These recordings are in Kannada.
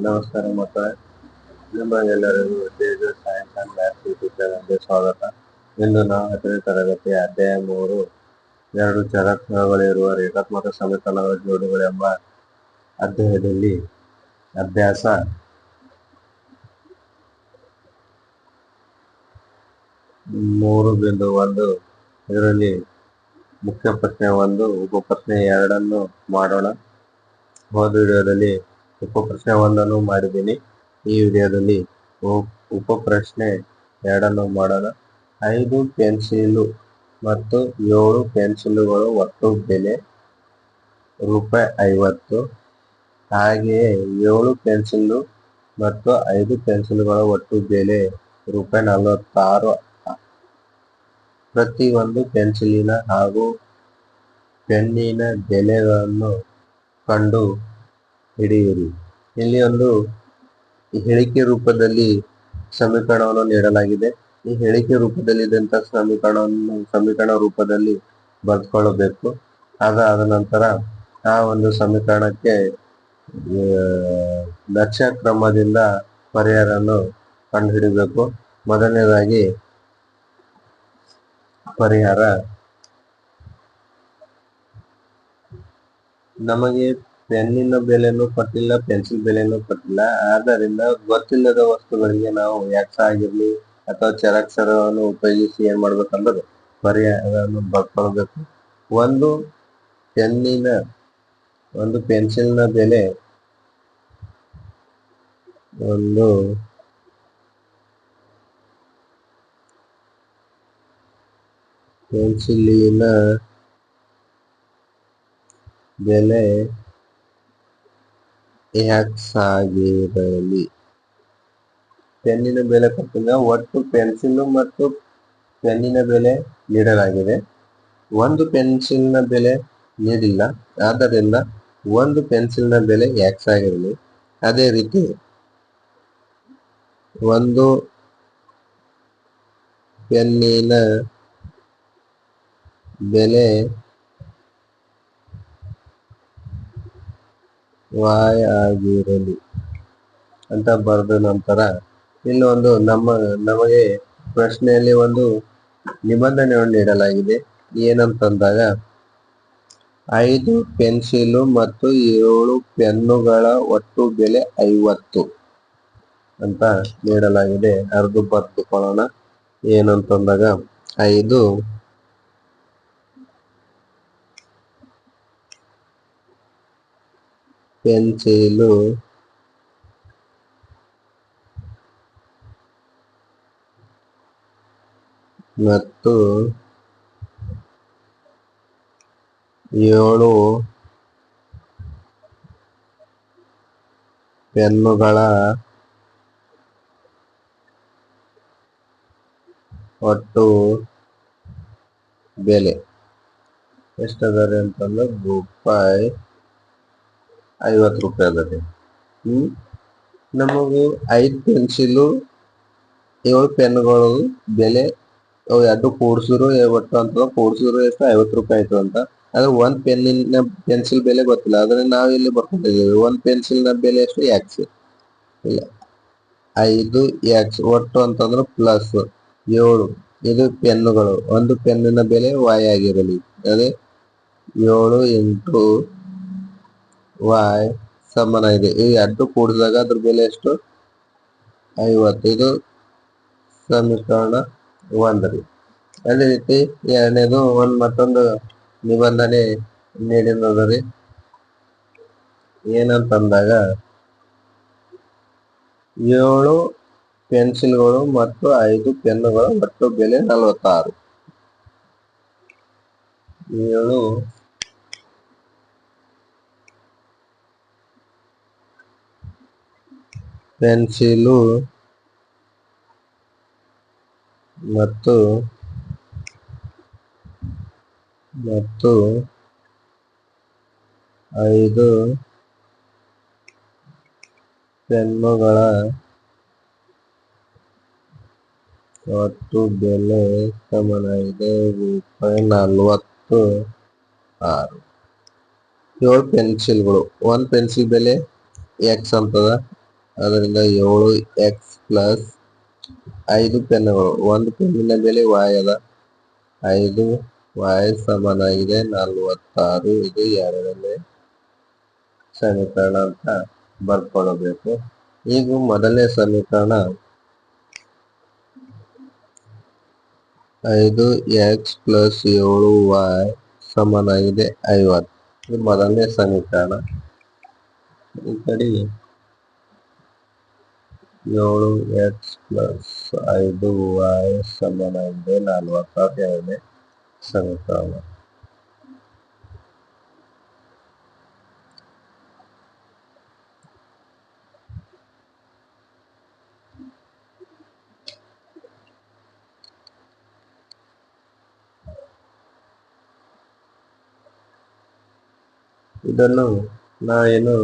ನಮಸ್ಕಾರ ಮಕ್ಕಳೇ. ನಿಮ್ಮ ಎಲ್ಲರಿಗೂ ತೇಜಸ್ ಸೈನ್ಸ್ ಅಂಡ್ ಸ್ವಾಗತ. ಇಂದು ನಾವು ಹತ್ತನೇ ತರಗತಿ ಅಧ್ಯಾಯ ಮೂರು, ಎರಡು ಚರಕಗಳಿರುವ ರೇಖಾತ್ಮಕ ಸಮತಲಗಳ ಜೋಡಿಗಳು ಎಂಬ ಅಧ್ಯಾಯದಲ್ಲಿ ಅಭ್ಯಾಸ. ಮೂರು ಬಿಂದು ಒಂದು, ಇದರಲ್ಲಿ ಮುಖ್ಯ ಪ್ರಶ್ನೆ ಒಂದು ಉಪ ಎರಡನ್ನು ಮಾಡೋಣ. ಹೋದ ವಿಡಿಯೋದಲ್ಲಿ ಉಪ ಪ್ರಶ್ನೆ ಒಂದನ್ನು ಮಾಡಿದ್ದೀನಿ. ಈ ವಿಡಿಯೋದಲ್ಲಿ ಉಪಪ್ರಶ್ನೆ ಉಪ ಪ್ರಶ್ನೆ ಎರಡನ್ನು ಮಾಡೋಣ. ಐದು ಪೆನ್ಸಿಲು ಮತ್ತು ಏಳು ಪೆನ್ಸಿಲುಗಳು ಒಟ್ಟು ಬೆಲೆ ರೂಪಾಯಿ ಐವತ್ತು. ಹಾಗೆಯೇ ಏಳು ಪೆನ್ಸಿಲು ಮತ್ತು ಐದು ಪೆನ್ಸಿಲುಗಳ ಒಟ್ಟು ಬೆಲೆ ರೂಪಾಯಿ ನಲವತ್ತಾರು. ಪ್ರತಿಯೊಂದು ಪೆನ್ಸಿಲಿನ ಹಾಗೂ ಪೆನ್ನಿನ ಬೆಲೆಗಳನ್ನು ಕಂಡು ಹಿಡಿಯಿರಿ. ಇಲ್ಲಿ ಒಂದು ಹೇಳಿಕೆ ರೂಪದಲ್ಲಿ ಸಮೀಕರಣವನ್ನು ನೀಡಲಾಗಿದೆ. ಈ ಹೇಳಿಕೆ ರೂಪದಲ್ಲಿ ಇದ್ದಂಥ ಸಮೀಕರಣವನ್ನು, ಸಮೀಕರಣ ರೂಪದಲ್ಲಿ ಬರೆದುಕೊಳ್ಳಬೇಕು ಅದಾದ ನಂತರ ಆ ಒಂದು ಸಮೀಕರಣಕ್ಕೆ ದಕ್ಷ ಕ್ರಮದಿಂದ ಪರಿಹಾರವನ್ನು ಕಂಡುಹಿಡಿಬೇಕು. ಮೊದಲನೇದಾಗಿ ಪರಿಹಾರ, ನಮಗೆ ಪೆನ್ನಿನ ಬೆಲೆನೂ ಕೊಟ್ಟಿಲ್ಲ, ಪೆನ್ಸಿಲ್ ಬೆಲೆನೂ ಕೊಟ್ಟಿಲ್ಲ. ಆದ್ದರಿಂದ ಗೊತ್ತಿಲ್ಲದ ವಸ್ತುಗಳಿಗೆ ನಾವು ಎಕ್ಸ್ ಆಗಿರ್ಲಿ ಅಥವಾ ಚರಾಕ್ಷರವನ್ನು ಉಪಯೋಗಿಸಿ ಏನ್ ಮಾಡ್ಬೇಕಂದ್ರೆ ಪರಿಹಾರವನ್ನು ಬರ್ಕೊಳ್ಬೇಕು ಒಂದು ಪೆನ್ನಿನ, ಒಂದು ಪೆನ್ಸಿಲ್ನ ಬೆಲೆ ಒಂದು ಪೆನ್ಸಿಲಿನ ಬೆಲೆ ಎಕ್ಸ್ ಪೆನ್ನಿನ ಬೆಲೆ ಕೊಟ್ಟಿಲ್ಲ. ಒಟ್ಟು ಪೆನ್ಸಿಲ್ ಮತ್ತು ಪೆನ್ನಿನ ಬೆಲೆ ನೀಡಲಾಗಿದೆ. ಒಂದು ಪೆನ್ಸಿಲ್ನ ಬೆಲೆ ನೀಡಿಲ್ಲ. ಆದ್ದರಿಂದ ಒಂದು ಪೆನ್ಸಿಲ್ನ ಬೆಲೆ ಎಕ್ಸ್ ಆಗಿರಲಿ ಅದೇ ರೀತಿ ಒಂದು ಪೆನ್ನಿನ ಬೆಲೆ ವಾಯ್ ಆಗಿರಲಿ ಅಂತ ಬರೆದ ನಂತರ ಇನ್ನೊಂದು ನಮ್ಮ, ನಮಗೆ ಪ್ರಶ್ನೆಯಲ್ಲಿ ಒಂದು ನಿಬಂಧನೆಯನ್ನು ನೀಡಲಾಗಿದೆ. ಏನಂತಂದಾಗ, ಐದು ಪೆನ್ಸಿಲು ಮತ್ತು ಏಳು ಪೆನ್ನುಗಳ ಒಟ್ಟು ಬೆಲೆ ಐವತ್ತು ಅಂತ ನೀಡಲಾಗಿದೆ. ಅರ್ದು ಬರೆದುಕೊಳ್ಳೋಣ. ಏನಂತಂದಾಗ, ಐದು ಪೆನ್ಸಿಲು ಮತ್ತು ಏಳು ಪೆನ್ನುಗಳ ಒಟ್ಟು ಬೆಲೆ ಎಷ್ಟದರಿ ಅಂತಂದ್ರೆ ರೂಪಾಯಿ ಐವತ್ತು ರೂಪಾಯಿ ಅದ ಹ್ಮ್? ನಮಗೂ ಐದು ಪೆನ್ಸಿಲು, ಏಳು ಪೆನ್ಗಳು, ಬೆಲೆ ಎರಡು ಕೂಡ್ಸಿರು ಒಟ್ಟು ಅಂತ ಕೂಡ್ಸಿರು ಎಷ್ಟು ಐವತ್ತು ರೂಪಾಯಿ ಆಯ್ತು ಅಂತ. ಆದ್ರೆ ಒಂದ್ ಪೆನ್ನಿನ ಪೆನ್ಸಿಲ್ ಬೆಲೆ ಗೊತ್ತಿಲ್ಲ. ಆದರೆ ನಾವು ಇಲ್ಲಿ ಬರ್ಕೊಂಡಿದ್ದೀವಿ ಒಂದ್ ಪೆನ್ಸಿಲ್ನ ಬೆಲೆ ಎಷ್ಟು? ಎಕ್ಸ್ ಇಲ್ಲ. ಐದು ಎಕ್ಸ್ ಒಟ್ಟು ಅಂತಂದ್ರೆ ಪ್ಲಸ್ ಏಳು. ಇದು ಪೆನ್ನುಗಳು. ಒಂದು ಪೆನ್ನಿನ ಬೆಲೆ ವಾಯ್ ಆಗಿರಲಿ. ಅದೇ ಏಳು ಇಂಟು ವಾಯ್ ಸಮಾನ ಇದೆ. ಈ ಎರಡು ಕೂಡಿದಾಗ ಅದ್ರ ಬೆಲೆ ಎಷ್ಟು? ಐವತ್ತು ಇದು ಸಮೀಕರಣ ಒಂದರಿ ಅದೇ ರೀತಿ ಎರಡನೇದು ಒಂದ್ ಮತ್ತೊಂದು ನಿಬಂಧನೆ ನೀಡಿರೋದ್ರಿ ಏನಂತಂದಾಗ ಏಳು ಪೆನ್ಸಿಲ್ಗಳು ಮತ್ತು ಐದು ಪೆನ್ನುಗಳು ಒಟ್ಟು ಬೆಲೆ ನಲವತ್ತಾರು. ಏಳು ಪೆನ್ಸಿಲು ಮತ್ತು ಮತ್ತು ಐದು ಪೆನ್ನುಗಳ ಒಟ್ಟು ಬೆಲೆ ಸಮನಾಗಿದೆ ರೂಪಾಯಿ ನಲ್ವತ್ತು ಆರು. ಏಳು ಪೆನ್ಸಿಲ್ಗಳು ಒಂದು ಪೆನ್ಸಿಲ್ ಬೆಲೆ ಎಕ್ಸ್ ಅಂತದ. ಅದರಿಂದ ಏಳು ಎಕ್ಸ್ ಪ್ಲಸ್ ಐದು ಪೆನ್ನುಗಳು. ಒಂದು ಪೆನ್ನಿನ ಬೆಲೆ ವಾಯ್ ಅದ. ಐದು ವಾಯ್ ಸಮನಾಗಿದೆ. ನಲ್ವತ್ತಾರು. ಇದು ಎರಡನೇ ಸಮೀಕರಣ ಅಂತ ಬರ್ಕೊಳ್ಳಬೇಕು ಈಗ ಮೊದಲನೇ ಸಮೀಕರಣ. ಐದು ಎಕ್ಸ್ ಪ್ಲಸ್ ಏಳು ವಾಯ್ ಸಮನಾಗಿದೆ. ಐವತ್ತು. ಇದು ಮೊದಲನೇ ಸಮೀಕರಣ. ಈ ಕಡೆ ಏಳು ಎಕ್ಸ್ ಪ್ಲಸ್ ಐದು ವಾಯ್ ಸಮನಾಗಿದೆ ನಲವತ್ತಾರು ಎರಡನೇ ಸಮೀಕರಣ ಇದನ್ನು ನಾವೇನು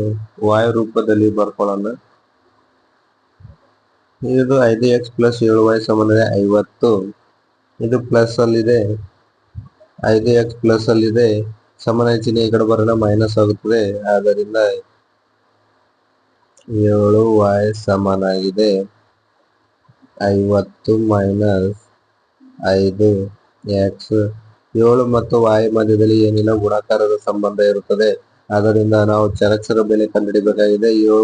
ವಾಯು ರೂಪದಲ್ಲಿ ಬರ್ಕೊಳ್ಳೋಣ ಇದು ಐದು ಎಕ್ಸ್ ಪ್ಲಸ್ ಏಳು ವೈ ಸಮಾನ ಐವತ್ತು. ಇದು ಪ್ಲಸ್ ಅಲ್ಲಿದೆ. ಐದು ಎಕ್ಸ್ ಪ್ಲಸ್ ಅಲ್ಲಿದೆ. ಸಮಾನ ಚಿಹ್ನೆ ಈ ಕಡೆ ಬರೋಣ ಮೈನಸ್ ಆಗುತ್ತದೆ. ಆದ್ದರಿಂದ ಏಳು ವೈ ಸಮನಾಗಿದೆ ಐವತ್ತು ಮೈನಸ್ ಐದು ಎಕ್ಸ್ ಏಳು ಮತ್ತು ವಾಯು ಮಧ್ಯದಲ್ಲಿ ಏನಿಲ್ಲ, ಗುಣಾಕಾರದ ಸಂಬಂಧ ಇರುತ್ತದೆ. ಆದ್ದರಿಂದ ನಾವು ಚರಕ್ಷರ ಬೆಲೆ ಕಂಡುಹಿಡಿಬೇಕಾಗಿದೆ. ಇವು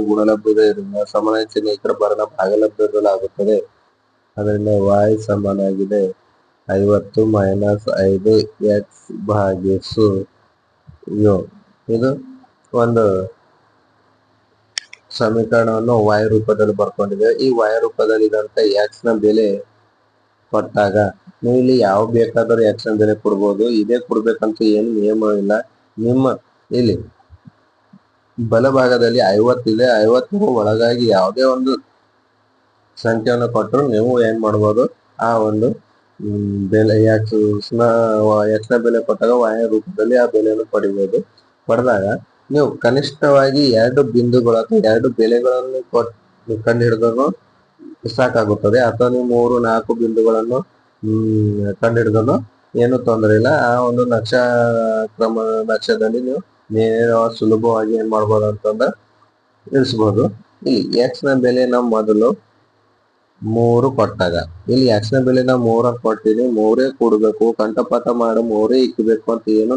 ಇರುವ ಸಮಾನ ಚಿಹ್ನೆ ಇತರ ಬರೋಣ ಭಾಗಲಬ್ಧದಲ್ಲಾಗುತ್ತದೆ ಅದರಿಂದ ವಾಯ್ ಸಮನಾಗಿದೆ. ಐವತ್ತು ಮೈನಸ್ ಐದು ಎಕ್ಸ್ ಭಾಗಿಸು. ಯು. ಇದು ಒಂದು ಸಮೀಕರಣವನ್ನು ವಾಯು ರೂಪದಲ್ಲಿ ಬರ್ಕೊಂಡಿದೆ. ಈ ವಾಯು ರೂಪದಲ್ಲಿ ಇದಂತ ಎಕ್ಸ್ನ ಬೆಲೆ ಕೊಟ್ಟಾಗ ನೀವು ಇಲ್ಲಿ ಯಾವ ಬೇಕಾದರೂ ಎಕ್ಸ್ನ ಬೆಲೆ ಕೊಡ್ಬೋದು. ಇದೇ ಕೊಡ್ಬೇಕಂತ ಏನು ನಿಯಮ ಇಲ್ಲ ನಿಮ್ಮ, ಇಲ್ಲಿ ಬಲಭಾಗದಲ್ಲಿ ಐವತ್ತಿದೆ ಐವತ್ತರ ಒಳಗಾಗಿ ಯಾವುದೇ ಒಂದು ಸಂಖ್ಯೆಯನ್ನು ಕೊಟ್ಟರು ನೀವು ಏನು ಮಾಡ್ಬೋದು, ಆ ಒಂದು ಬೆಲೆ ಎಕ್ಸ್ನ ಎಕ್ಸ್ನ ಬೆಲೆ ಕೊಟ್ಟಾಗ ವಾಯ ರೂಪದಲ್ಲಿ ಆ ಬೆಲೆಯನ್ನು ಪಡಿಬೋದು. ಪಡೆದಾಗ ನೀವು ಕನಿಷ್ಠವಾಗಿ ಎರಡು ಬಿಂದುಗಳು ಅಥವಾ ಎರಡು ಬೆಲೆಗಳನ್ನು ಕೊಟ್ ಕಂಡು ಹಿಡಿದ್ರು ಸಾಕಾಗುತ್ತದೆ. ಅಥವಾ ನೀವು ಮೂರು, ನಾಲ್ಕು ಬಿಂದುಗಳನ್ನು ಕಂಡು ಹಿಡಿದ್ರು ಏನು ತೊಂದರೆ ಇಲ್ಲ. ಆ ಒಂದು ನಕ್ಷ ಕ್ರಮ ನಕ್ಷದಲ್ಲಿ ನೀವು ನೇರವಾಗಿ ಸುಲಭವಾಗಿ ಏನ್ ಮಾಡ್ಬೋದು ಅಂತಂದ್ರೆ ಇಳಿಸ್ಬೋದು. ಇಲ್ಲಿ ಎಕ್ಸ್ನ ಬೆಲೆ ನಾವು ಮೊದಲು ಮೂರು ಕೊಟ್ಟಾಗ. ಇಲ್ಲಿ ಎಕ್ಸ್ನ ಬೆಲೆ ನಾವು ಮೂರ ಕೊಟ್ಟಿನಿ ಮೂರೇ ಕೊಡ್ಬೇಕು. ಕಂಠಪಾಠ ಮಾಡಿ. ಮೂರೇ ಇಕ್ಕಬೇಕು ಅಂತ ಏನು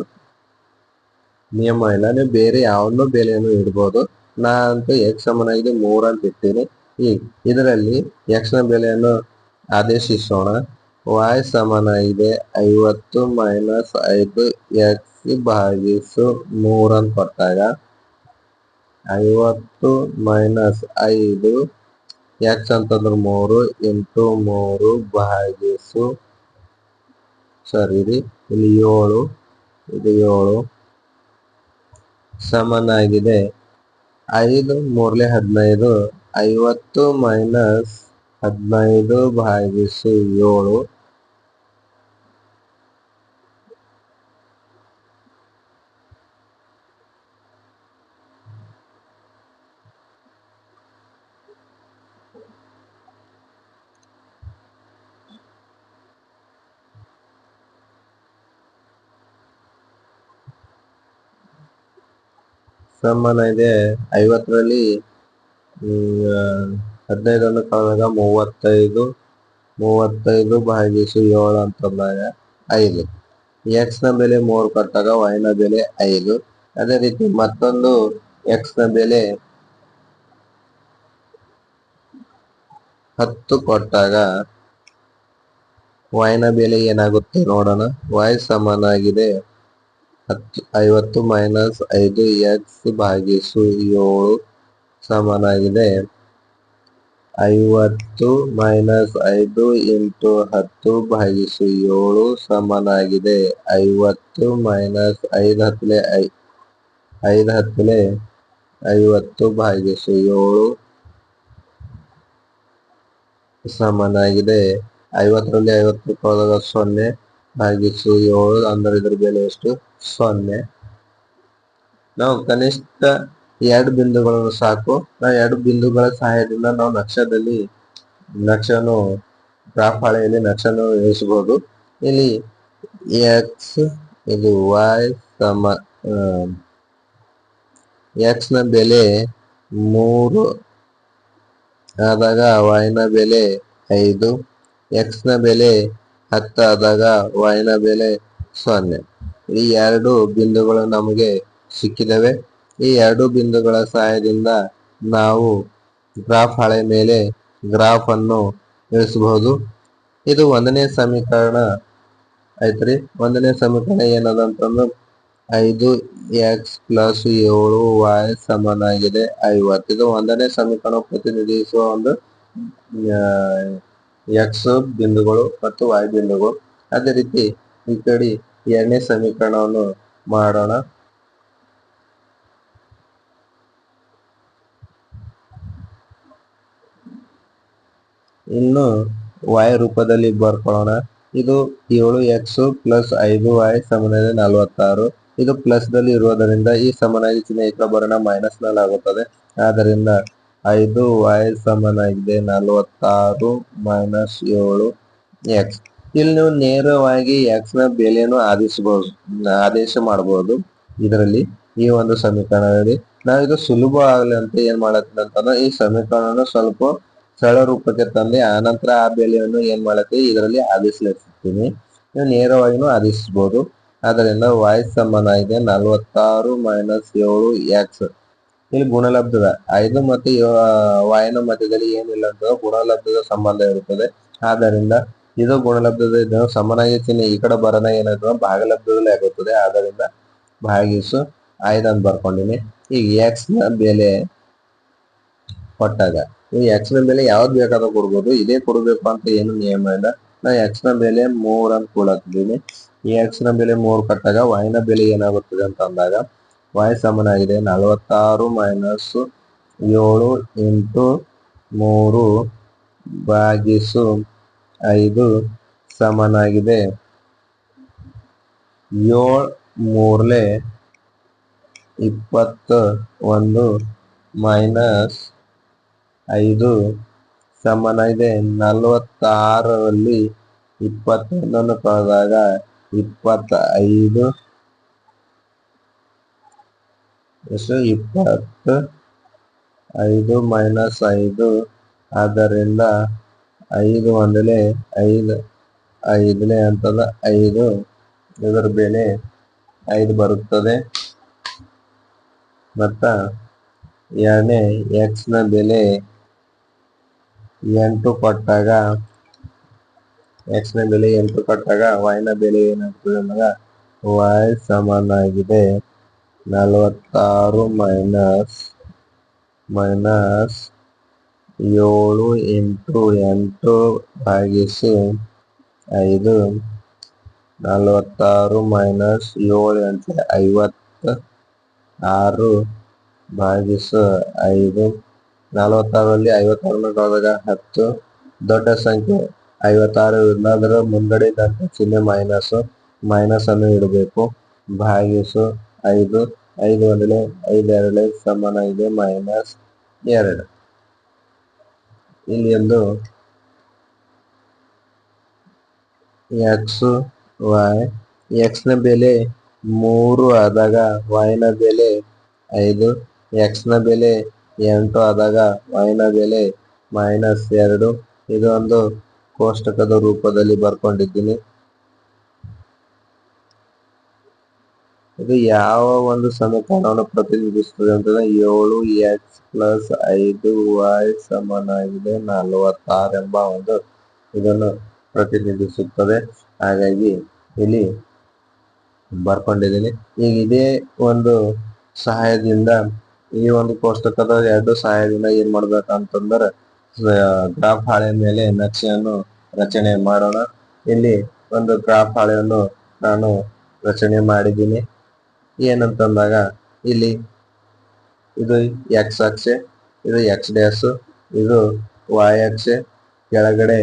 ನಿಯಮ ಇಲ್ಲ. ನೀವು ಬೇರೆ ಯಾವನ್ನು ಬೆಲೆಯನ್ನು ಇಡ್ಬೋದು. ನಾ ಅಂತೂ ಎಕ್ಸ್ ಸಮನಾಗಿದೆ ಮೂರ ಅಂತ ಇಡ್ತೀನಿ. ಈ ಇದರಲ್ಲಿ ಎಕ್ಸ್ನ ಬೆಲೆಯನ್ನು ಆದೇಶಿಸೋಣ. ವಾಯ್ ಸಮನಾಗಿದೆ ಐವತ್ತು ಮೈನಸ್ ಐದು ಎಕ್ಸ್ ಭಾಗಿಸು ಮೂರ್ ಅಂತ ಕೊಟ್ಟಾಗ ಐವತ್ತು ಮೈನಸ್ ಐದು ಎಕ್ಸ್ ಅಂತಂದ್ರೆ ಮೂರು ಎಂಟು ಮೂರು ಭಾಗಿಸು ಸರಿ ರೀ ಇಲ್ಲಿ ಏಳು, ಇದು ಏಳು. ಸಮನಾಗಿದೆ. ಐದು ಮೂರ್ಲೆ ಹದಿನೈದು, ಐವತ್ತು ಮೈನಸ್ ಹದಿನೈದು ಭಾಗಿಸು ಏಳು. ಸಮಾನ ಇದೆ. ಐವತ್ತರಲ್ಲಿ ಹದಿನೈದನ್ನು ಕಳೆದಾಗ ಮೂವತ್ತೈದು ಮೂವತ್ತೈದು ಭಾಗಿಸು ಏಳು ಅಂತಂದಾಗ ಐದು. ಎಕ್ಸ್ನ ಬೆಲೆ ಮೂರು ಕೊಟ್ಟಾಗ ವೈ ನ ಬೆಲೆ ಐದು. ಅದೇ ರೀತಿ ಮತ್ತೊಂದು ಎಕ್ಸ್ನ ಬೆಲೆ ಹತ್ತು ಕೊಟ್ಟಾಗ ವೈನ ಬೆಲೆ ಏನಾಗುತ್ತೆ ನೋಡೋಣ. ವೈ ಸಮನಾಗಿದೆ. ಹತ್ತು, ಐವತ್ತು ಮೈನಸ್ ಐದು ಎಕ್ಸ್ ಭಾಗಿಸು ಏಳು ಸಮನಾಗಿದೆ. ಐವತ್ತು ಮೈನಸ್ ಐದು ಇಂಟು ಹತ್ತು ಭಾಗಿಸು ಏಳು ಸಮನಾಗಿದೆ. ಐವತ್ತು ಮೈನಸ್ ಐದು ಹತ್ತಲೆ ಐ, ಐದು ಹತ್ತಲೆ ಐವತ್ತು ಭಾಗಿಸು ಏಳು ಸಮನಾಗಿದೆ. ಐವತ್ತರಲ್ಲಿ ಐವತ್ತು ಕಳೆದಾಗ ಸೊನ್ನೆ ಭಾಗಿಸು ಏಳು, ಅಂದ್ರೆ ಇದ್ರ ಬೆಲೆ ಎಷ್ಟು? ಸೊನ್ನೆ. ನಾವು ಕನಿಷ್ಠ ಎರಡು ಬಿಂದುಗಳನ್ನು ಸಾಕು. ನಾವು ಎರಡು ಬಿಂದುಗಳ ಸಹಾಯದಿಂದ ನಾವು ನಕ್ಷದಲ್ಲಿ ನಕ್ಷನು ಗ್ರಾಫ್ ಹಾಳೆಯಲ್ಲಿ ನಕ್ಷನು ಇರಿಸಬಹುದು ಇಲ್ಲಿ ಎಕ್ಸ್ ಇದು ವೈ ಸಮ ಎಕ್ಸ್ನ ಬೆಲೆ ಮೂರು ಆದಾಗ ವೈನ ಬೆಲೆ ಐದು ಎಕ್ಸ್ನ ಬೆಲೆ ಹತ್ತಾದಾಗ ವಾಯ್ನ ಬೆಲೆ ಸೊನ್ನೆ. ಈ ಎರಡು ಬಿಂದುಗಳು ನಮಗೆ ಸಿಕ್ಕಿದವೆ. ಈ ಎರಡು ಬಿಂದುಗಳ ಸಹಾಯದಿಂದ ನಾವು ಗ್ರಾಫ್ ಹಾಳೆ ಮೇಲೆ ಗ್ರಾಫ್ ಅನ್ನು ಇಳಿಸಬಹುದು ಇದು ಒಂದನೇ ಸಮೀಕರಣ ಐತ್ರಿ. ಒಂದನೇ ಸಮೀಕರಣ ಏನದ ಅಂತಂದ್ರೆ ಐದು ಎಕ್ಸ್ ಪ್ಲಸ್ ಏಳು ವಾಯ್ ಸಮನಾಗಿದೆ. ಐವತ್ತು. ಇದು ಒಂದನೇ ಸಮೀಕರಣ ಪ್ರತಿನಿಧಿಸುವ ಒಂದು ಎಕ್ಸ್ ಬಿಂದುಗಳು ಮತ್ತು ವಾಯ್ ಬಿಂದುಗಳು. ಅದೇ ರೀತಿ ಈ ಕಡೆ ಎರಡನೇ ಸಮೀಕರಣವನ್ನು ಮಾಡೋಣ. ಇನ್ನು ವಾಯ್ ರೂಪದಲ್ಲಿ ಬರ್ಕೊಳ್ಳೋಣ. ಇದು ಏಳು ಎಕ್ಸ್ ಪ್ಲಸ್ ಐದು ವಾಯ್ ಸಮನಾಗಿದೆ ನಲವತ್ತಾರು. ಇದು ಪ್ಲಸ್ ದಲ್ಲಿ ಇರುವುದರಿಂದ ಈ ಸಮನಾಗಿ ಚಿಹ್ನೆ ಈ ಬರೋಣ ಮೈನಸ್ನಲ್ಲಿ ಆಗುತ್ತದೆ. ಆದ್ದರಿಂದ ಐದು ವಾಯ್ ಸಮನಾಗಿದೆ ನಲವತ್ತಾರು ಮೈನಸ್ ಏಳು ಎಕ್ಸ್ ಇಲ್ಲಿ ನೀವು ನೇರವಾಗಿ ಎಕ್ಸ್ನ ಬೆಲೆಯನ್ನು ಆದೇಶಬಹುದು ಆದೇಶ ಮಾಡಬಹುದು. ಇದರಲ್ಲಿ ಈ ಒಂದು ಸಮೀಕರಣದಲ್ಲಿ ನಾವು ಇದು ಸುಲಭ ಆಗಲಿ ಅಂತ ಏನ್ ಮಾಡತ್ತೀನಿ ಅಂತಂದ್ರೆ, ಈ ಸಮೀಕರಣ ಸ್ವಲ್ಪ ಸರಳ ರೂಪಕ್ಕೆ ತಂದೆ ಆನಂತರ ಆ ಬೆಲೆಯನ್ನು ಏನ್ ಮಾಡತ್ತೆ, ಇದರಲ್ಲಿ ಆದೇಶಿಸ್ತೀನಿ. ನೀವು ನೇರವಾಗಿನೂ ಆದೇಶಿಸಬಹುದು. ಅದರಿಂದ ವಾಯ್ ಇದೆ ನಲವತ್ತಾರು ಮೈನಸ್ ಏಳು ಎಕ್ಸ್ ಇಲ್ಲಿ ಗುಣಲಬ್ಧದ, ಐದು ಮತ್ತು ವಾಯನ ಮಧ್ಯದಲ್ಲಿ ಏನಿಲ್ಲ ಅಂತ ಗುಣಲಬ್ಧದ ಸಂಬಂಧ ಇರುತ್ತದೆ. ಆದ್ದರಿಂದ ಇದು ಗುಣಲಬ್ಧದ ಸಮನಾಗಿ ಚಿಹ್ನೆ ಈ ಕಡೆ ಬರೋಣ ಏನಾಯ್ತು ಭಾಗಲಬ್ಧದಲ್ಲಿ ಆಗುತ್ತದೆ. ಆದ್ದರಿಂದ ಭಾಗಿಸು. ಐದು ಅಂತ ಬರ್ಕೊಂಡಿನಿ. ಈಗ ಎಕ್ಸ್ನ ಬೆಲೆ ಕೊಟ್ಟಾಗ ಈ ಎಕ್ಸ್ನ ಬೆಲೆ ಯಾವ್ದು ಬೇಕಾದ್ರೂ ಕೊಡ್ಬೋದು. ಇದೇ ಕೊಡ್ಬೇಕು ಅಂತ ಏನು ನಿಯಮ ಇಲ್ಲ. ನಾ ಎಕ್ಸ್ನ ಬೆಲೆ ಮೂರ್ ಅಂತ ಕೊಡತ್ತಿದ್ದೀನಿ ಈ ಎಕ್ಸ್ನ ಬೆಲೆ ಮೂರ್ ಕಟ್ಟಾಗ ವೈ ನ ಬೆಲೆ ಏನಾಗುತ್ತದೆ ಅಂತ ಅಂದಾಗ ವಾಯ್ ಸಮನಾಗಿದೆ. ನಲವತ್ತಾರು ಮೈನಸ್ ಏಳು ಎಂಟು ಮೂರು ಭಾಗಿಸು ಐದು ಸಮನಾಗಿದೆ. ಏಳ್ ಮೂರ್ಲೆ ಇಪ್ಪತ್ತ ಒಂದು ಮೈನಸ್ ಐದು ಸಮನಾಗಿದೆ. ನಲವತ್ತಾರರಲ್ಲಿ ಇಪ್ಪತ್ತೊಂದನ್ನು ಕಳೆದಾಗ ಇಪ್ಪತ್ತ ಐದು ಎಷ್ಟು? ಇಪ್ಪತ್ತ ಐದು ಮೈನಸ್ ಐದು. ಆದ್ದರಿಂದ ಐದು ಒಂದಲೇ ಐದು ಐದನೇ ಅಂತದ ಐದು ಇದರ ಬೆಲೆ ಐದು ಬರುತ್ತದೆ. ಮತ್ತ ಎರಡನೇ ನ ಬೆಲೆ ಎಂಟು ಕೊಟ್ಟಾಗ ಎಕ್ಸ್ನ ಬೆಲೆ ಎಂಟು ಕೊಟ್ಟಾಗ ವೈನ ಬೆಲೆ ಏನಾಗ್ತದೆ ಅಂದಾಗ ವೈ ಸಮನಾಗಿದೆ. ನಲವತ್ತಾರು ಮೈನಸ್ ಮೈನಸ್ ಏಳು, ಎಂಟು ಎಂಟು ಭಾಗಿಸಿ ಐದು, ನಲವತ್ತಾರು ಮೈನಸ್ ಏಳು ಎಂಟು ಐವತ್ತ ಆರು ಭಾಗಿಸು ಐದು. ನಲವತ್ತಾರರಲ್ಲಿ ಐವತ್ತಾರನ್ನು ಕಳೆದಾಗ ಹತ್ತು. ದೊಡ್ಡ ಸಂಖ್ಯೆ. ಐವತ್ತಾರು ಇಲ್ಲದ್ರ ಮುಂದಡೆ ದಂತ ಚಿಹ್ನೆ ಮೈನಸ್ ಮೈನಸ್ ಅನ್ನು ಇಡಬೇಕು. ಭಾಗಿಸು ಐದು. ಐದು ಒಂದಲೇ ಐದು ಎರಡಲೇ ಸಮಾನ ಇದೆ ಮೈನಸ್ ಎರಡು. ಇಲ್ಲಿ ಒಂದು ಎಕ್ಸ್, ವೈ ಎಕ್ಸ್ನ ಬೆಲೆ ಮೂರು ಆದಾಗ ವೈ ನ ಬೆಲೆ ಐದು ಎಕ್ಸ್ನ ಬೆಲೆ ಎಂಟು ಆದಾಗ ವೈ ನ ಬೆಲೆ ಮೈನಸ್ ಎರಡು. ಇದೊಂದು ಕೋಷ್ಟಕದ ರೂಪದಲ್ಲಿ ಬರ್ಕೊಂಡಿದ್ದೀನಿ. ಇದು ಯಾವ ಒಂದು ಸಮೀಕರಣವನ್ನು ಪ್ರತಿನಿಧಿಸುತ್ತದೆ ಅಂತಂದ್ರೆ ಏಳು ಎಕ್ಸ್ ಪ್ಲಸ್ ಐದು ವೈ ಸಮನಾಗಿದೆ, ನಲವತ್ತಾರು ಎಂಬ ಒಂದು ಇದನ್ನು ಪ್ರತಿನಿಧಿಸುತ್ತದೆ. ಹಾಗಾಗಿ ಇಲ್ಲಿ ಬರ್ಕೊಂಡಿದ್ದೀನಿ. ಈಗ ಇದೇ ಒಂದು ಸಹಾಯದಿಂದ ಈ ಒಂದು ಕೋಷ್ಟಕದ ಎರಡು ಸಹಾಯದಿಂದ ಏನ್ ಮಾಡ್ಬೇಕಂತಂದ್ರೆ ಗ್ರಾಫ್ ಹಾಳೆ ಮೇಲೆ ನಕ್ಷೆಯನ್ನು ರಚನೆ ಮಾಡೋಣ. ಇಲ್ಲಿ ಒಂದು ಗ್ರಾಫ್ ಹಾಳೆಯನ್ನು ನಾನು ರಚನೆ ಮಾಡಿದ್ದೀನಿ. ಏನಂತಂದಾಗ, ಇಲ್ಲಿ ಇದು ಎಕ್ಸ್ ಅಕ್ಷೆ, ಇದು ಎಕ್ಸ್ ಡ್ಯಾಸ್ ಇದು ವಾಯ್ ಅಕ್ಷೆ, ಕೆಳಗಡೆ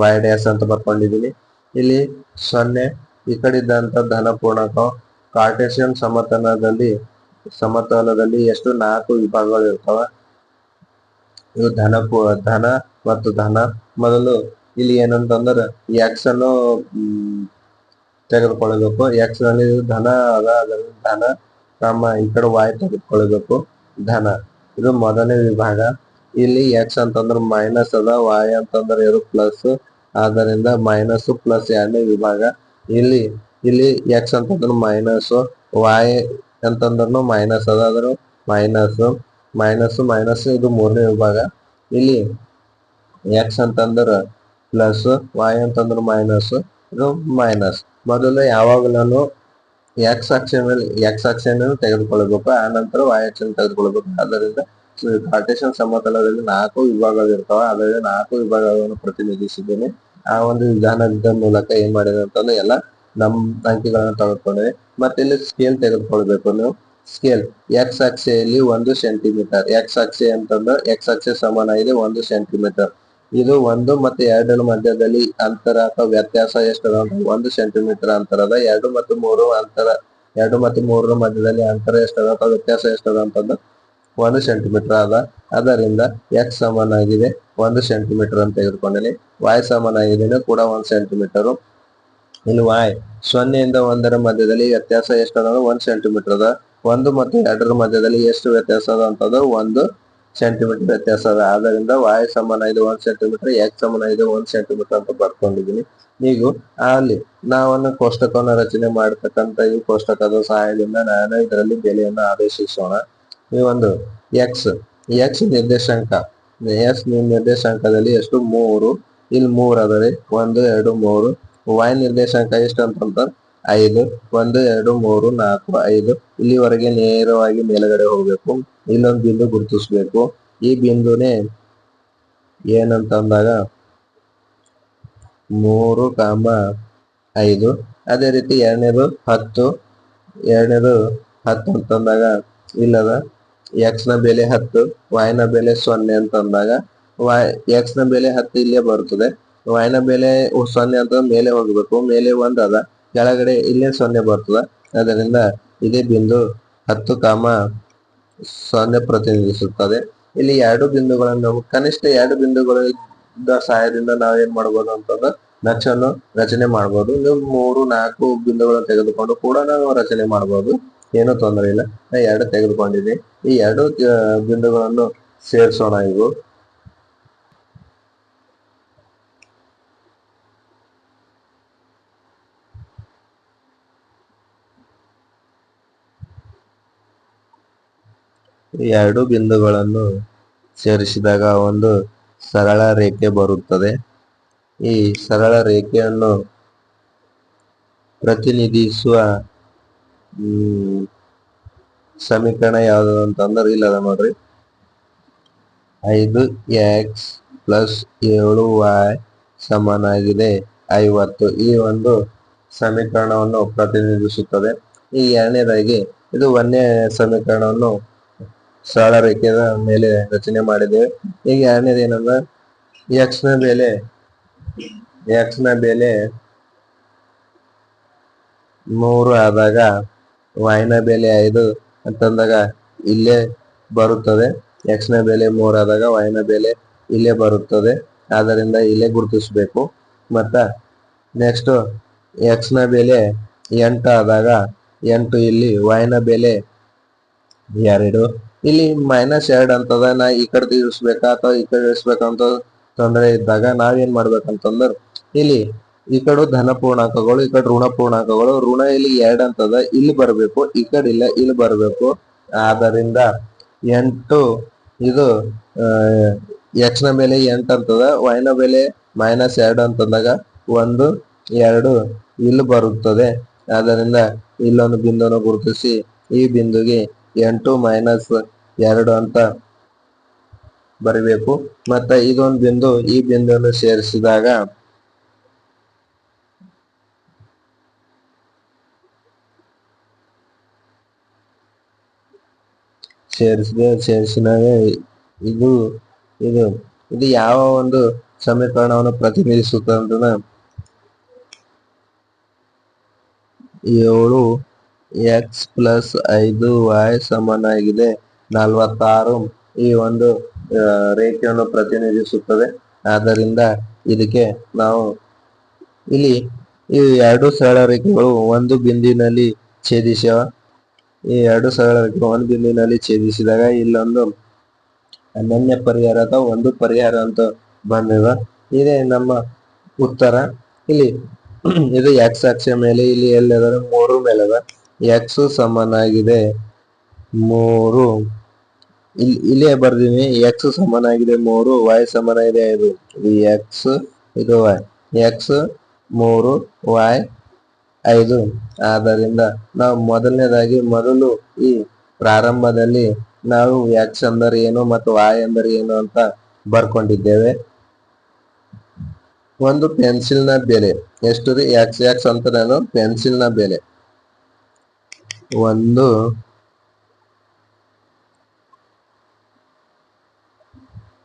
ವಾಯ್ ಡ್ಯಾಸ್ ಅಂತ ಬರ್ಕೊಂಡಿದ್ದೀನಿ ಇಲ್ಲಿ ಸೊನ್ನೆ, ಈ ಕಡೆ ಇದ್ದಂತ ಧನ ಪೂರ್ಣಕ ಕಾರ್ಟೇಶಿಯನ್ ಸಮತಲದಲ್ಲಿ ಸಮತಲದಲ್ಲಿ ಎಷ್ಟು ನಾಲ್ಕು ವಿಭಾಗಗಳು ಇರ್ತಾವ? ಇದು ಧನ ಧನ ಮತ್ತು ಧನ. ಮೊದಲು ಇಲ್ಲಿ ಏನಂತಂದ್ರೆ ಎಕ್ಸ್ ಅನ್ನು ತೆಗೆದುಕೊಳ್ಳಬೇಕು. ಎಕ್ಸ್ ಇದು ಧನ ಅದ, ಅದರಲ್ಲಿ ಧನ ನಮ್ಮ ಈ ಕಡೆ ವಾಯ್ ತೆಗೆದುಕೊಳ್ಳಬೇಕು. ಧನ. ಇದು ಮೊದಲನೇ ವಿಭಾಗ. ಇಲ್ಲಿ ಎಕ್ಸ್ ಅಂತಂದ್ರೆ ಮೈನಸ್ ಅದ ವಾಯ್ ಅಂತಂದ್ರೆ ಇದು ಪ್ಲಸ್ ಆದ್ದರಿಂದ ಮೈನಸ್ ಪ್ಲಸ್ ಎರಡನೇ ವಿಭಾಗ. ಇಲ್ಲಿ ಇಲ್ಲಿ ಎಕ್ಸ್ ಅಂತಂದ್ರೆ ಮೈನಸ್ ವಾಯ್ ಅಂತಂದ್ರೂ ಮೈನಸ್ ಅದ ಅದ್ರ ಮೈನಸ್ ಮೈನಸ್ ಮೈನಸ್ ಇದು ಮೂರನೇ ವಿಭಾಗ. ಇಲ್ಲಿ ಎಕ್ಸ್ ಅಂತಂದ್ರೆ ಪ್ಲಸ್ ವಾಯ್ ಅಂತಂದ್ರೆ ಮೈನಸ್ ಇದು ಮೈನಸ್ ಮೊದಲು ಯಾವಾಗಲೂ ಎಕ್ಸ್ ಅಕ್ಷವನ್ನು ಎಕ್ಸ್ ಅಕ್ಷಯನ್ನು ತೆಗೆದುಕೊಳ್ಳಬೇಕು. ಆ ನಂತರ ವಾಯ್ ಆಕ್ಷನ್ ತೆಗೆದುಕೊಳ್ಳಬೇಕು. ಆದ್ದರಿಂದ ಕಾರ್ಟೇಶನ್ ಸಮತಲದಲ್ಲಿ ನಾಲ್ಕು ವಿಭಾಗಗಳಿರ್ತಾವ ಅದರಲ್ಲಿ ನಾಲ್ಕು ವಿಭಾಗಗಳನ್ನು ಪ್ರತಿನಿಧಿಸಿದ್ದೇನೆ. ಆ ಒಂದು ವಿಧಾನದ ಮೂಲಕ ಏನ್ ಮಾಡಿದೆ ಅಂತಂದ್ರೆ ಎಲ್ಲ ನಮ್ ಅಂಕಿಗಳನ್ನ ತೆಗೆದುಕೊಂಡಿದೆ. ಮತ್ತೆ ಇಲ್ಲಿ ಸ್ಕೇಲ್ ತೆಗೆದುಕೊಳ್ಬೇಕು ನೀವು. ಸ್ಕೇಲ್ ಎಕ್ಸ್ ಅಕ್ಷೆಯಲ್ಲಿ ಒಂದು ಸೆಂಟಿಮೀಟರ್ ಎಕ್ಸ್ ಅಕ್ಷೆ ಅಂತಂದ್ರೆ ಎಕ್ಸ್ ಅಕ್ಷೆ ಸಮಾನ ಇದೆ ಒಂದು ಸೆಂಟಿಮೀಟರ್ ಇದು ಒಂದು ಮತ್ತೆ ಎರಡರ ಮಧ್ಯದಲ್ಲಿ ಅಂತರ ಅಥವಾ ವ್ಯತ್ಯಾಸ ಎಷ್ಟದ? ಒಂದು ಸೆಂಟಿಮೀಟರ್ ಅಂತರದ, ಎರಡು ಮತ್ತು ಮೂರು ಅಂತರ, ಎರಡು ಮತ್ತು ಮೂರರ ಮಧ್ಯದಲ್ಲಿ ಅಂತರ ಎಷ್ಟದ ಅಥವಾ ವ್ಯತ್ಯಾಸ ಎಷ್ಟದ ಅಂತಂದು ಒಂದು ಸೆಂಟಿಮೀಟರ್ ಅದ. ಅದರಿಂದ ಎಕ್ಸ್ ಸಮನಾಗಿದೆ ಒಂದು ಸೆಂಟಿಮೀಟರ್ ಅಂತ ತೆಗೆದುಕೊಂಡಿನಿ. ವಾಯ್ ಸಮನಾಗಿದೆ ಕೂಡ ಒಂದು ಸೆಂಟಿಮೀಟರ್ ಇಲ್ಲಿ ವಾಯ್ ಸೊನ್ನೆಯಿಂದ ಒಂದರ ಮಧ್ಯದಲ್ಲಿ ವ್ಯತ್ಯಾಸ ಎಷ್ಟದ ಒಂದು ಒಂದ್ ಸೆಂಟಿಮೀಟರ್ ಅದ. ಒಂದು ಮತ್ತು ಎರಡರ ಮಧ್ಯದಲ್ಲಿ ಎಷ್ಟು ವ್ಯತ್ಯಾಸ ಅದ ಅಂತಂದ್ರೆ ಒಂದು ಸೆಂಟಿಮೀಟರ್ ವ್ಯತ್ಯಾಸ ಅದ. ಆದ್ದರಿಂದ ವಾಯ್ ಸಮಾನ ಐದು ಒಂದ್ ಸೆಂಟಿಮೀಟರ್ ಎಕ್ಸ್ ಸಮಾನ ಇದೆ ಒಂದ್ ಸೆಂಟಿಮೀಟರ್ ಅಂತ ಬರ್ಕೊಂಡಿದೀನಿ ನೀವು ಅಲ್ಲಿ ನಾವನ್ನು ಕೋಷ್ಟಕವನ್ನು ರಚನೆ ಮಾಡತಕ್ಕಂತ ಈ ಕೋಷ್ಟಕದ ಸಹಾಯದಿಂದ ನಾನು ಇದರಲ್ಲಿ ಬೆಲೆಯನ್ನು ಆದೇಶಿಸೋಣ. ಈ ಒಂದು ಎಕ್ಸ್ ಎಕ್ಸ್ ನಿರ್ದೇಶಾಂಕ ಎಕ್ಸ್ ನಿರ್ದೇಶಾಂಕದಲ್ಲಿ ಎಷ್ಟು? ಮೂರು. ಇಲ್ಲಿ ಮೂರ್ ಅದರಿ ಒಂದು, ಎರಡು, ಮೂರು. ವಾಯ್ ನಿರ್ದೇಶಾಂಕ ಎಷ್ಟು ಅಂತಂತ? ಐದು. ಒಂದು, ಎರಡು, ಮೂರು, ನಾಲ್ಕು, ಐದು. ಇಲ್ಲಿವರೆಗೆ ನೇರವಾಗಿ ಮೇಲುಗಡೆ ಹೋಗ್ಬೇಕು. ಇಲ್ಲೊಂದು ಬಿಂದು ಗುರುತಿಸಬೇಕು. ಈ ಬಿಂದುನೇ ಏನಂತಂದಾಗ ಮೂರು ಕಾಮ ಐದು. ಅದೇ ರೀತಿ ಎರಡನೇದು ಹತ್ತು ಎರಡನೇದು ಹತ್ತು ಅಂತಂದಾಗ ಇಲ್ಲದ ಎಕ್ಸ್ನ ಬೆಲೆ ಹತ್ತು ವಾಯ್ನ ಬೆಲೆ ಸೊನ್ನೆ ಅಂತಂದಾಗ ವಾಯ್ ಎಕ್ಸ್ನ ಬೆಲೆ ಹತ್ತು ಇಲ್ಲೇ ಬರ್ತದೆ ವಾಯ್ನ ಬೆಲೆ ಸೊನ್ನೆ ಅಂತ ಮೇಲೆ ಹೋಗ್ಬೇಕು. ಮೇಲೆ ಒಂದ್ ಅದ. ಕೆಳಗಡೆ ಇಲ್ಲೇ ಸೊನ್ನೆ ಬರ್ತದ. ಅದರಿಂದ ಇದೇ ಬಿಂದು ಹತ್ತು ಕಾಮ ಸೊನ್ನೆ ಪ್ರತಿನಿಧಿಸುತ್ತದೆ. ಇಲ್ಲಿ ಎರಡು ಬಿಂದುಗಳನ್ನು, ಕನಿಷ್ಠ ಎರಡು ಬಿಂದುಗಳ ಸಹಾಯದಿಂದ ನಾವೇನ್ ಮಾಡ್ಬೋದು ಅಂತಂದ್ರೆ ನಕ್ಷನ್ನು ರಚನೆ ಮಾಡ್ಬೋದು. ನೀವು ಮೂರು, ನಾಲ್ಕು ಬಿಂದುಗಳನ್ನು ತೆಗೆದುಕೊಂಡು ಕೂಡ ನಾವು ರಚನೆ ಮಾಡ್ಬೋದು. ಏನು ತೊಂದರೆ ಇಲ್ಲ. ನಾ ಎರಡು ತೆಗೆದುಕೊಂಡಿದ್ದೀನಿ. ಈ ಎರಡು ಬಿಂದುಗಳನ್ನು ಸೇರಿಸೋಣ ಇವು. ಎರಡು ಬಿಂದುಗಳನ್ನು ಸೇರಿಸಿದಾಗ ಒಂದು ಸರಳ ರೇಖೆ ಬರುತ್ತದೆ. ಈ ಸರಳ ರೇಖೆಯನ್ನು ಪ್ರತಿನಿಧಿಸುವ ಸಮೀಕರಣ ಯಾವುದು ಅಂತಂದ್ರೆ ಇಲ್ಲದ ನೋಡ್ರಿ. ಐದು ಎಕ್ಸ್ ಪ್ಲಸ್ ಏಳು ವಾಯ್ ಸಮನಾಗಿದೆ ಐವತ್ತು. ಈ ಒಂದು ಸಮೀಕರಣವನ್ನು ಪ್ರತಿನಿಧಿಸುತ್ತದೆ. ಈ ಎರಡನೇದಾಗಿ ಇದು ಒಂದನೇ ಸಮೀಕರಣವನ್ನು ಸರಳ ರೇಖೆಯ ಮೇಲೆ ರಚನೆ ಮಾಡಿದ್ದೇವೆ ಈಗ ಎರಡನೇದು ಏನಂದ್ರೆ ಎಕ್ಸ್ನ ಬೆಲೆ ಎಕ್ಸ್ನ ಬೆಲೆ ಮೂರು ಆದಾಗ ವೈ ನ ಬೆಲೆ ಐದು ಅಂತಂದಾಗ ಇಲ್ಲೇ ಬರುತ್ತದೆ. ಎಕ್ಸ್ನ ಬೆಲೆ ಮೂರು ಆದಾಗ ವೈ ನ ಬೆಲೆ ಇಲ್ಲೇ ಬರುತ್ತದೆ. ಆದ್ದರಿಂದ ಇಲ್ಲೇ ಗುರುತಿಸಬೇಕು. ಮತ್ತ ನೆಕ್ಸ್ಟ್ ಎಕ್ಸ್ನ ಬೆಲೆ ಎಂಟು ಆದಾಗ ಎಂಟು ಇಲ್ಲಿ ವೈ ನ ಬೆಲೆ ಎರಡು. ಇಲ್ಲಿ ಮೈನಸ್ ಎರಡ್ ಅಂತದ, ನಾ ಈ ಕಡೆ ಇಳಿಸ್ಬೇಕಾ ಅಥವಾ ಈ ಕಡೆ ಇಳಿಸ್ಬೇಕಂತ ತೊಂದರೆ ಇದ್ದಾಗ ನಾವೇನ್ ಮಾಡ್ಬೇಕಂತಂದ್ರ ಇಲ್ಲಿ ಈ ಕಡೆ ಧನ ಪೂರ್ಣಾಂಕಗಳು, ಈ ಕಡೆ ಋಣ ಪೂರ್ಣಾಂಕಗಳು, ಋಣ ಇಲ್ಲಿ ಎರಡ್ ಅಂತದ, ಇಲ್ಲಿ ಬರ್ಬೇಕು, ಈ ಕಡೆ ಇಲ್ಲ, ಇಲ್ಲಿ ಬರ್ಬೇಕು. ಆದ್ದರಿಂದ ಎಂಟು ಇದು ಎಕ್ಸ್ನ ಬೆಲೆ ಎಂಟು ಅಂತದ ವೈನ ಬೆಲೆ ಮೈನಸ್ ಎರಡು ಅಂತಂದಾಗ ಒಂದು, ಎರಡು ಇಲ್ಲಿ ಬರುತ್ತದೆ. ಆದ್ದರಿಂದ ಇಲ್ಲೊಂದು ಬಿಂದುವನ್ನು ಗುರುತಿಸಿ, ಈ ಬಿಂದುಗೆ ಎಂಟು ಮೈನಸ್ ಎರಡು ಅಂತ ಬರಬೇಕು. ಮತ್ತೆ ಇದೊಂದು ಬಿಂದು ಈ ಬಿಂದುವನ್ನು ಸೇರಿಸಿದಾಗ ಸೇರಿಸಿದೆ. ಸೇರಿಸಿದಾಗ ಇದು ಇದು ಇದು ಯಾವ ಒಂದು ಸಮೀಕರಣವನ್ನು ಪ್ರತಿನಿಧಿಸುತ್ತದೆ ಏಳು ಎಕ್ಸ್ ಪ್ಲಸ್ ಐದು ವೈ ಸಮನಾಗಿದೆ. ನಲವತ್ತಾರು ಈ ಒಂದು ರೇಖೆಯನ್ನು ಪ್ರತಿನಿಧಿಸುತ್ತದೆ. ಆದ್ದರಿಂದ ಇದಕ್ಕೆ ನಾವು ಇಲ್ಲಿ ಈ ಎರಡು ಸರಳ ರೇಖೆಗಳು ಒಂದು ಬಿಂದಿನಲ್ಲಿ ಛೇದಿಸ್ಯಾವ ಈ ಎರಡು ಸರಳ ರೇಖೆಗಳು ಒಂದು ಬಿಂದುವಿನಲ್ಲಿ ಛೇದಿಸಿದಾಗ ಇಲ್ಲೊಂದು ಅನನ್ಯ ಪರಿಹಾರ ಅಥವಾ ಒಂದು ಪರಿಹಾರ ಅಂತ ಬಂದಿದೆ. ಇದೇ ನಮ್ಮ ಉತ್ತರ. ಇಲ್ಲಿ ಇದು ಎಕ್ಸ್ ಅಕ್ಷ ಮೇಲೆ, ಇಲ್ಲಿ ಎಲ್ಲದ ಮೂರು ಮೇಲೆ ಅದ ಎಕ್ಸ್ ಸಮನಾಗಿದೆ. ಮೂರು. ಇಲ್ಲಿ ಇಲ್ಲೇ ಬರ್ದೀನಿ. ಎಕ್ಸ್ ಸಮನಾಗಿದೆ, ಮೂರು. ವೈ ಸಮನಾಗಿದೆ, ಐದು. ಎಕ್ಸ್ ಇದು ವೈ ಎಕ್ಸ್ ಮೂರು. ವೈ ಐದು. ಆದ್ದರಿಂದ ನಾವು ಮೊದಲನೇದಾಗಿ ಮೊದಲು ಈ ಪ್ರಾರಂಭದಲ್ಲಿ ನಾವು ಎಕ್ಸ್ ಅಂದರೆ ಏನು ಮತ್ತು ವಾಯ್ ಅಂದರೆ ಏನು ಅಂತ ಬರ್ಕೊಂಡಿದ್ದೇವೆ. ಒಂದು ಪೆನ್ಸಿಲ್ನ ಬೆಲೆ. ಎಷ್ಟು ರೀ? ಎಕ್ಸ್ ಎಕ್ಸ್ ಅಂತ ನಾನು ಪೆನ್ಸಿಲ್ನ ಬೆಲೆ. ಒಂದು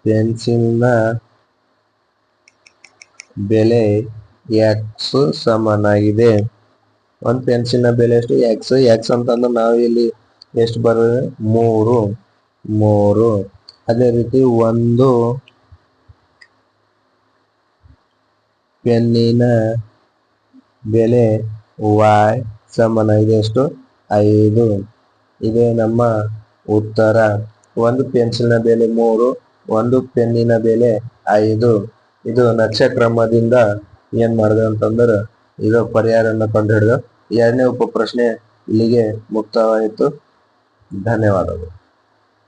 ಪೆನ್ಸಿಲ್ನ ಬೆಲೆ ಎಕ್ಸ್ ಸಮನಾಗಿದೆ. ಒಂದು ಪೆನ್ಸಿಲ್ನ ಬೆಲೆ ಎಷ್ಟು? ಎಕ್ಸ್ ಎಕ್ಸ್ ಅಂತಂದ್ರೆ ನಾವು ಇಲ್ಲಿ ಎಷ್ಟು ಬರೋದು ಮೂರು ಮೂರು. ಅದೇ ರೀತಿ ಒಂದು ಪೆನ್ನಿನ ಬೆಲೆ ವಾಯ್ ಸಮನಾಗಿದೆ. ಎಷ್ಟು? ಐದು. ಇದೆ ನಮ್ಮ ಉತ್ತರ. ಒಂದು ಪೆನ್ಸಿಲ್ನ ಬೆಲೆ ಮೂರು, ಒಂದು ಪೆನ್ನಿನ ಬೆಲೆ ಐದು. ಇದು ನಕ್ಷಕ್ರಮದಿಂದ ಏನ್ ಮಾಡಿದೆ ಅಂತಂದ್ರೆ ಇದು ಪರಿಹಾರನ ಕಂಡು ಹಿಡಿದು ಎರಡನೇ ಉಪ ಪ್ರಶ್ನೆ ಇಲ್ಲಿಗೆ ಮುಕ್ತವಾಯಿತು. ಧನ್ಯವಾದಗಳು.